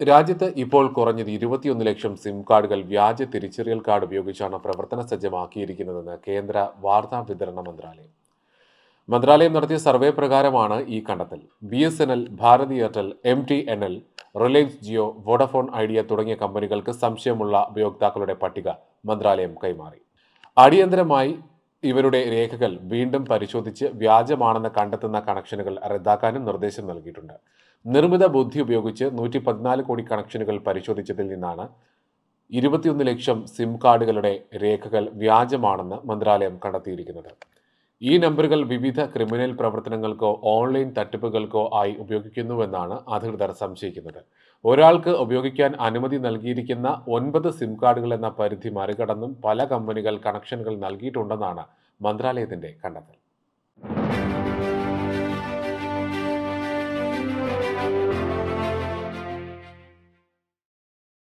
രാജ്യത്ത് ഇപ്പോൾ കുറഞ്ഞത് ഇരുപത്തിയൊന്ന് ലക്ഷം സിം കാർഡുകൾ വ്യാജ തിരിച്ചറിയൽ കാർഡ് ഉപയോഗിച്ചാണ് പ്രവർത്തന സജ്ജമാക്കിയിരിക്കുന്നതെന്ന് കേന്ദ്ര വാർത്താ വിതരണ മന്ത്രാലയം. മന്ത്രാലയം നടത്തിയ സർവേ പ്രകാരമാണ് ഈ കണ്ടെത്തൽ. B S N L Bharti Airtel M T N L Reliance Jio Vodafone Idea തുടങ്ങിയ കമ്പനികൾക്ക് സംശയമുള്ള ഉപയോക്താക്കളുടെ പട്ടിക മന്ത്രാലയം കൈമാറി. അടിയന്തരമായി ഇവരുടെ രേഖകൾ വീണ്ടും പരിശോധിച്ച് വ്യാജമാണെന്ന് കണ്ടെത്തുന്ന കണക്ഷനുകൾ റദ്ദാക്കാനും നിർദ്ദേശം നൽകിയിട്ടുണ്ട്. നിർമ്മിത ബുദ്ധി ഉപയോഗിച്ച് നൂറ്റി പതിനാല് കോടി കണക്ഷനുകൾ പരിശോധിച്ചതിൽ നിന്നാണ് ഇരുപത്തിയൊന്ന് ലക്ഷം സിം കാർഡുകളുടെ രേഖകൾ വ്യാജമാണെന്ന് മന്ത്രാലയം കണ്ടെത്തിയിരിക്കുന്നത്. ഈ നമ്പറുകൾ വിവിധ ക്രിമിനൽ പ്രവർത്തനങ്ങൾക്കോ ഓൺലൈൻ തട്ടിപ്പുകൾക്കോ ആയി ഉപയോഗിക്കുന്നുവെന്നാണ് അധികൃതർ സംശയിക്കുന്നത്. ഒരാൾക്ക് ഉപയോഗിക്കാൻ അനുമതി നൽകിയിരിക്കുന്ന ഒൻപത് സിം കാർഡുകൾ എന്ന പരിധി മറികടന്നും പല കമ്പനികൾ കണക്ഷനുകൾ നൽകിയിട്ടുണ്ടെന്നാണ് മന്ത്രാലയത്തിന്റെ കണ്ടെത്തൽ.